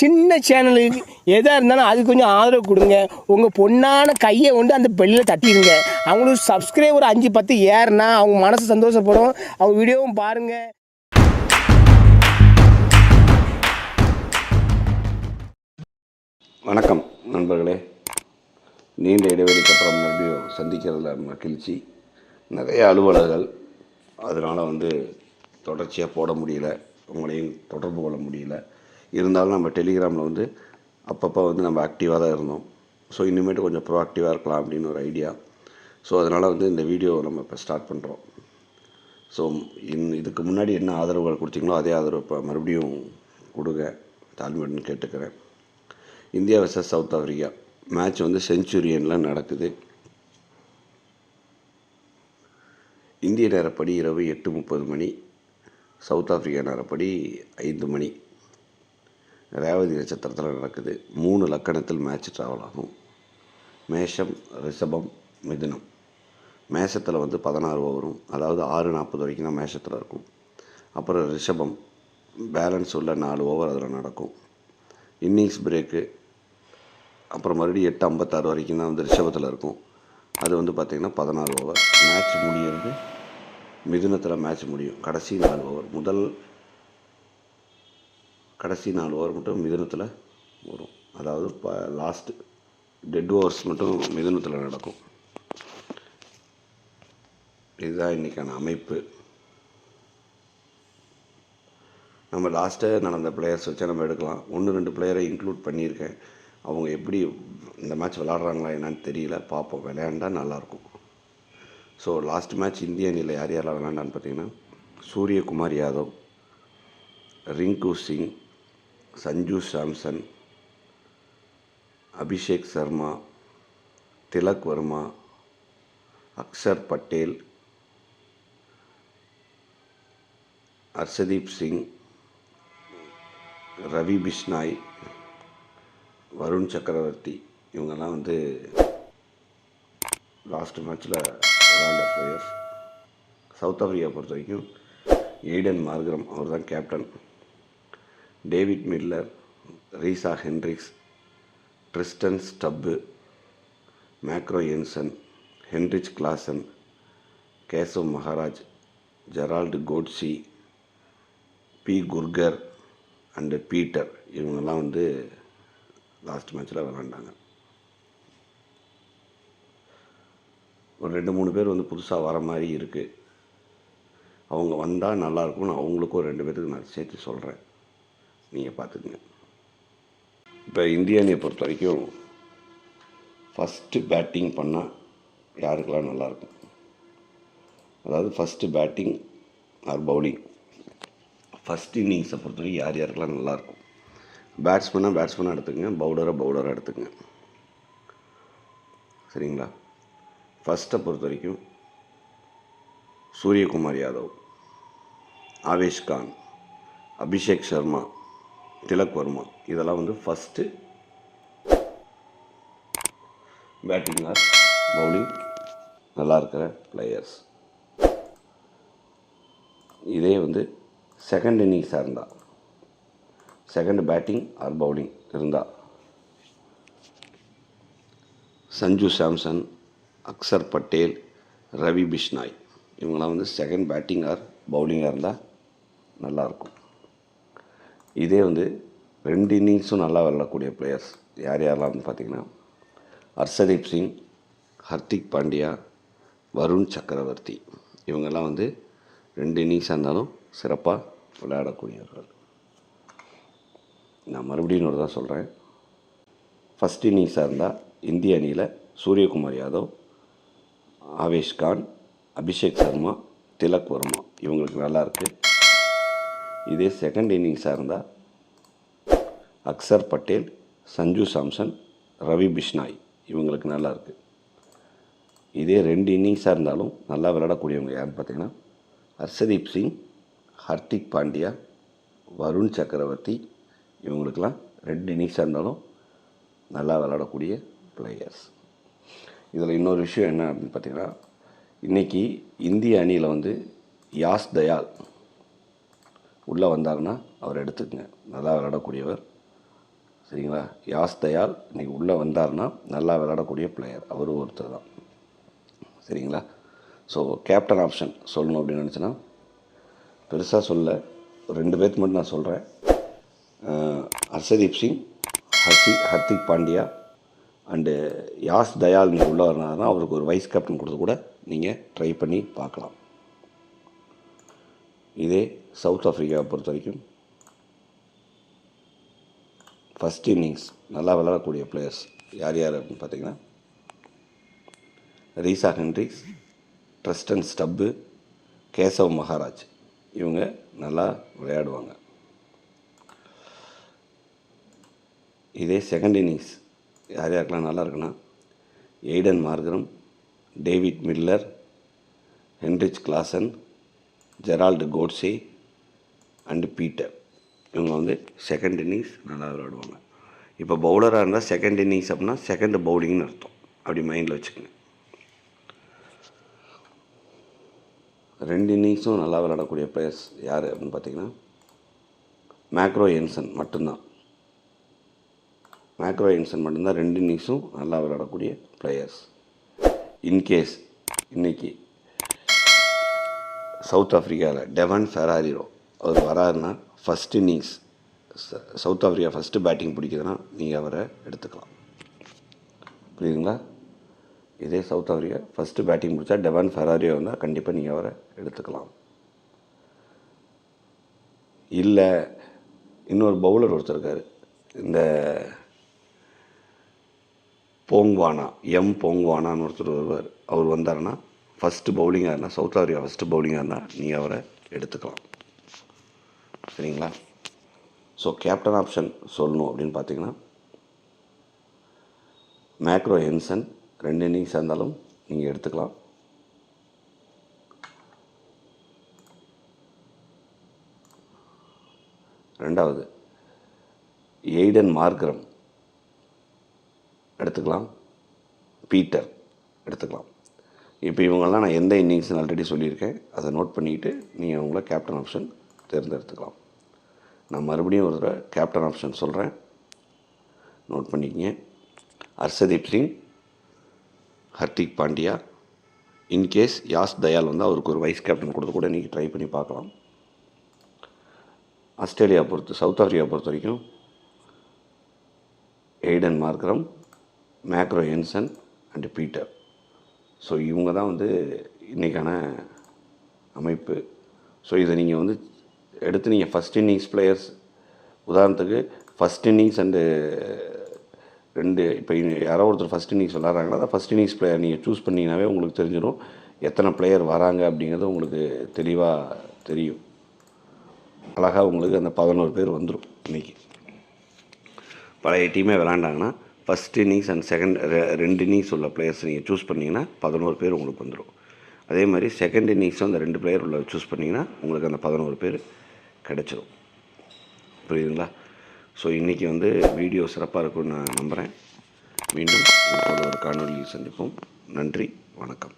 சின்ன சேனலுக்கு எதாக இருந்தாலும் அது கொஞ்சம் ஆதரவு கொடுங்க. உங்கள் பொண்ணான கையை கொண்டு அந்த பெல்லில் தட்டிடுங்க. அவங்களுக்கு சப்ஸ்கிரைபர் அஞ்சு பத்து ஏறுனா அவங்க மனசு சந்தோஷப்படும். அவங்க வீடியோவும் பாருங்கள் வணக்கம் நண்பர்களே. நீண்ட இடைவெளிக்கு அப்புறம் மறுபடியும் சந்திக்கிறதுல மகிழ்ச்சி. நிறைய அலுவலர்கள் அதனால் வந்து தொடர்ச்சியாக போட முடியல. உங்களையும் தொடர்பு கொள்ள முடியல. இருந்தாலும் நம்ம டெலிகிராமில் வந்து அப்பப்போ வந்து நம்ம ஆக்டிவாக தான் இருந்தோம். ஸோ இனிமேட்டு கொஞ்சம் ப்ரோஆக்டிவாக இருக்கலாம் அப்படின்னு ஒரு ஐடியா ஸோ அதனால் வந்து இந்த வீடியோ நம்ம இப்போ ஸ்டார்ட் பண்ணுறோம் ஸோ இன் இதுக்கு முன்னாடி என்ன ஆதரவுகள் கொடுத்தீங்களோ அதே ஆதரவு இப்போ மறுபடியும் கொடுங்க. தாழ்மையுடன் கேட்டுக்கிறேன். India versus South Africa match வந்து செஞ்சுரியனில் நடக்குது. இந்திய நேரப்படி இரவு எட்டு முப்பது மணி சவுத் ஆஃப்ரிக்கா நேரப்படி ஐந்து மணி. ரேவதி நட்சத்திரத்தில் நடக்குது. மூணு லக்கணத்தில் மேட்ச் ட்ராவல் ஆகும். மேஷம் ரிஷபம் மிதுனம். மேஷத்தில் வந்து பதினாறு ஓவரும் அதாவது ஆறு நாற்பது வரைக்கும் தான் மேஷத்தில் இருக்கும். அப்புறம் ரிஷபம் பேலன்ஸ் உள்ள நாலு ஓவர் அதில் நடக்கும். இன்னிங்ஸ் பிரேக்கு அப்புறம் மறுபடியும் எட்டு ஐம்பத்தாறு வரைக்கும் தான் வந்து ரிஷபத்தில் இருக்கும். அது வந்து பார்த்திங்கன்னா பதினாறு ஓவர் மேட்ச் முடியிறது மிதுனத்தில் மேட்ச் முடியும். கடைசி நாலு ஓவர் முதல் கடைசி நாலு ஓவர் மட்டும் மிதுனத்தில் வரும் அதாவது இப்போ லாஸ்ட்டு டெட் ஓவர்ஸ் மட்டும் மிதுனத்தில் நடக்கும். இதுதான் இன்றைக்கான அமைப்பு. நம்ம லாஸ்ட்டாக நடந்த பிளேயர்ஸ் வச்சு நம்ம எடுக்கலாம். ஒன்று ரெண்டு பிளேயரை இன்க்ளூட் பண்ணியிருக்கேன். அவங்க எப்படி இந்த மேட்ச் விளாட்றாங்களா என்னான்னு தெரியல. பார்ப்போம். விளையாண்டா நல்லாயிருக்கும். ஸோ லாஸ்ட் மேட்ச் இந்திய அணியில் யார் யாரெல்லாம் விளையாண்டான்னு பார்த்தீங்கன்னா சூரியகுமார் யாதவ் ரிங்கு சிங் சஞ்சு சாம்சன் அபிஷேக் சர்மா திலக் வர்மா அக்ஷர் பட்டேல் ஹர்ஷதீப் சிங் ரவி பிஷ்னாய் வருண் சக்கரவர்த்தி இவங்கெல்லாம் வந்து லாஸ்ட் மேட்ச்சில் விளாண்ட பிளேயர்ஸ் சவுத் ஆஃப்ரிக்கா பொறுத்த வரைக்கும் எய்டன் மார்கரம் அவர் தான் captain David Miller Reeza Hendricks Tristan Stubbs macro Jansen Heinrich Klaasen Keshav Maharaj Gerald Coetzee P. Kruger and Peter. இவங்கெல்லாம் வந்து லாஸ்ட் மேட்ச்சில் விளாண்டாங்க. ஒரு ரெண்டு மூணு பேர் வந்து புதுசாக வர மாதிரி இருக்குது அவங்க வந்தால் நல்லாயிருக்கும்னு அவங்களுக்கும் ரெண்டு பேருக்கு நான் சேர்த்து சொல்கிறேன் நீங்கள் பார்த்துக்குங்க. இப்போ இந்திய அணியை பொறுத்த வரைக்கும் ஃபஸ்ட்டு பேட்டிங் பண்ணால் யாருக்கெல்லாம் நல்லாயிருக்கும் அதாவது first batting or bowling first இன்னிங்ஸை பொறுத்த வரைக்கும் யார் யாருக்கெல்லாம் நல்லாயிருக்கும் பேட்ஸ்மேனாக பேட்ஸ்மேனாக எடுத்துக்கங்க. பவுலரை பவுலராக எடுத்துக்கங்க. சரிங்களா? ஃபஸ்ட்டை பொறுத்த வரைக்கும் சூரியகுமார் யாதவ் ஆவேஷ் கான் அபிஷேக் சர்மா திலக் வர்மா. இதெல்லாம் வந்து ஃபஸ்ட்டு பேட்டிங் ஆர் பவுலிங் நல்லா இருக்கிற பிளேயர்ஸ் இதே வந்து செகண்ட் இன்னிங்ஸாக இருந்தால் செகண்ட் பேட்டிங் ஆர் பவுலிங் இருந்தால் சஞ்சு சாம்சன் அக்சர் பட்டேல் ரவி பிஷ்னாய். இவங்களாம் வந்து செகண்ட் பேட்டிங் ஆர் பவுலிங்காக இருந்தால் நல்லாயிருக்கும் இதே வந்து ரெண்டு இன்னிங்ஸும் நல்லா விளாடக்கூடிய பிளேயர்ஸ் யார் யாரெல்லாம் பார்த்தீங்கன்னா ஹர்ஷதீப் சிங் ஹர்திக் பாண்டியா வருண் சக்கரவர்த்தி. இவங்கெல்லாம் வந்து ரெண்டு இன்னிங்ஸாக இருந்தாலும் சிறப்பாக விளையாடக்கூடியவர்கள். நான் மறுபடியும் ஒரு தான் சொல்கிறேன் ஃபஸ்ட் இன்னிங்ஸாக இருந்தால் இந்திய அணியில் சூரியகுமார் யாதவ் ஆவேஷ் கான் அபிஷேக் சர்மா திலக் வர்மா. இவங்களுக்கு நல்லா இருக்குது இதே செகண்ட் இன்னிங்ஸாக இருந்தால் அக்சர் பட்டேல் சஞ்சு சாம்சன் ரவி பிஷ்னாய் இவங்களுக்கு நல்லா இருக்குது இதே ரெண்டு இன்னிங்ஸாக இருந்தாலும் நல்லா விளையாடக்கூடியவங்க யாருன்னு பார்த்தீங்கன்னா ஹர்ஷதீப் சிங் ஹர்திக் பாண்டியா வருண் சக்கரவர்த்தி இவங்களுக்கெல்லாம் ரெண்டு இன்னிங்ஸாக இருந்தாலும் நல்லா விளையாடக்கூடிய பிளேயர்ஸ் இதில் இன்னொரு விஷயம் என்ன அப்படின்னு பார்த்தீங்கன்னா இன்றைக்கி இந்திய அணியில் வந்து யாஸ் தயால் உள்ளே வந்தாருன்னா அவர் எடுத்துக்கங்க. நல்லா விளையாடக்கூடியவர். சரிங்களா? யாஸ் தயால் இன்றைக்கி உள்ளே வந்தார்னா நல்லா விளையாடக்கூடிய பிளேயர் அவரும் ஒருத்தர் தான். சரிங்களா? ஸோ கேப்டன் ஆப்ஷன் சொல்லணும் அப்படின்னு நினச்சின்னா பெருசாக சொல்ல ரெண்டு பேர்த்து மட்டும் நான் சொல்கிறேன் ஹர்ஷதீப் சிங் ஹர்ஷி ஹர்திக் பாண்டியா அண்டு யாஸ் தயால் நீங்கள் உள்ளே வரனாருன்னா அவருக்கு ஒரு வைஸ் கேப்டன் கொடுத்து கூட நீங்கள் ட்ரை பண்ணி பார்க்கலாம். இதே சவுத் ஆஃப்ரிக்காவை பொறுத்த வரைக்கும் ஃபஸ்ட் இன்னிங்ஸ் நல்லா விளையாடக்கூடிய பிளேயர்ஸ் யார் யார் அப்படின்னு பார்த்தீங்கன்னா Reeza Hendricks Tristan Stubbs Keshav Maharaj இவங்க நல்லா விளையாடுவாங்க. இதே செகண்ட் இன்னிங்ஸ் யார் யாருக்கெல்லாம் நல்லா இருக்குன்னா Aiden Markram David Miller Heinrich Klaasen Gerald Coetzee and Peter. இவங்க வந்து செகண்ட் இன்னிங்ஸ் நல்லா விளையாடுவாங்க. இப்போ பவுலராக இருந்தால் செகண்ட் இன்னிங்ஸ் அப்படின்னா செகண்ட் பவுலிங்னு அர்த்தம். அப்படி மைண்டில் வச்சுக்கோங்க. ரெண்டு இன்னிங்ஸும் நல்லா விளையாடக்கூடிய பிளேயர்ஸ் யார் அப்படின்னு பார்த்தீங்கன்னா மேக்ரோ என்சன் மட்டும்தான். மேக்ரோ என்சன் மட்டும்தான் ரெண்டு இன்னிங்ஸும் நல்லா விளையாடக்கூடிய பிளேயர்ஸ் இன்கேஸ் இன்னைக்கு சவுத் ஆஃப்ரிக்காவில் டெவன் ஃபெராரிரோ அவர் வராருன்னா first innings South Africa first batting பிடிக்குதுன்னா நீங்கள் அவரை எடுத்துக்கலாம். புரியுதுங்களா? இதே சவுத் ஆஃப்ரிக்கா ஃபஸ்ட்டு பேட்டிங் பிடிச்சா டெவன் ஃபெராரியோ வந்தால் கண்டிப்பாக நீங்கள் அவரை எடுத்துக்கலாம். இல்லை இன்னொரு பவுலர் ஒருத்தர் இருக்கார். இந்த போங்வானா எம் போங்வானான்னு ஒருத்தர் வருவார். அவர் வந்தாருன்னா ஃபஸ்ட்டு பவுலிங்காக இருந்தால் சவுத் ஆஃப்ரிக்கா ஃபஸ்ட்டு பவுலிங்காக இருந்தால் நீங்கள் அவரை எடுத்துக்கலாம். சரிங்களா? ஸோ கேப்டன் ஆப்ஷன் சொல்லணும் அப்படின்னு பார்த்தீங்கன்னா மேக்ரோ ஹென்சன் ரெண்டு இன்னிங்ஸ் இருந்தாலும் நீங்கள் எடுத்துக்கலாம். ரெண்டாவது எய்டன் மார்க்ரம் எடுத்துக்கலாம். பீட்டர் எடுத்துக்கலாம். இப்போ இவங்கெல்லாம் நான் எந்த இன்னிங்ஸ்னு ஆல்ரெடி சொல்லியிருக்கேன். அதை நோட் பண்ணிக்கிட்டு நீங்கள் அவங்கள கேப்டன் ஆப்ஷன் தேர்ந்தெடுத்துக்கலாம். நான் மறுபடியும் ஒரு தடவை கேப்டன் ஆப்ஷன் சொல்கிறேன் நோட் பண்ணிக்கங்க. ஹர்ஷதீப் சிங் ஹர்திக் பாண்டியா. இன்கேஸ் யாஸ் தயால் வந்து அவருக்கு ஒரு வைஸ் கேப்டன் கொடுத்து கூட நீங்கள் ட்ரை பண்ணி பார்க்கலாம். ஆஸ்திரேலியா பொறுத்து சவுத் ஆஃப்ரிக்கா பொறுத்த வரைக்கும் எய்டன் மார்க்ரம் மேக்ரோ என்சன் அண்டு பீட்டர் ஸோ இவங்க தான் வந்து இன்றைக்கான அமைப்பு. ஸோ இதை நீங்கள் வந்து எடுத்து நீங்கள் ஃபஸ்ட் இன்னிங்ஸ் பிளேயர்ஸ் உதாரணத்துக்கு ஃபஸ்ட் இன்னிங்ஸ் அண்டு ரெண்டு இப்போ யாரோ ஒருத்தர் ஃபஸ்ட் இன்னிங்ஸ் விளாட்றாங்களா அதை ஃபஸ்ட் இன்னிங்ஸ் பிளேயர் நீங்கள் சூஸ் பண்ணிங்கனாவே உங்களுக்கு தெரிஞ்சிடும் எத்தனை பிளேயர் வராங்க அப்படிங்கிறது உங்களுக்கு தெளிவாக தெரியும். அழகாக உங்களுக்கு அந்த பதினோரு பேர் வந்துடும் இன்றைக்கி பழைய டீமே விளாண்டாங்கன்னா ஃபஸ்ட் இன்னிங்ஸ் அண்ட் செகண்ட் ரெண்டு இன்னிங்ஸ் உள்ள பிளேயர்ஸ் நீங்கள் சூஸ் பண்ணிங்கன்னா பதினோரு பேர் உங்களுக்கு வந்துடும் அதே மாதிரி செகண்ட் இன்னிங்ஸும் அந்த ரெண்டு பிளேயர் உள்ள சூஸ் பண்ணிங்கன்னா உங்களுக்கு அந்த பதினோரு பேர் கிடச்சிரும். புரியுதுங்களா? ஸோ இன்றைக்கி வந்து வீடியோ சிறப்பாக இருக்கும்னு நான் நம்புகிறேன் மீண்டும் இப்போது ஒரு காணொலியில் சந்திப்போம். நன்றி வணக்கம்.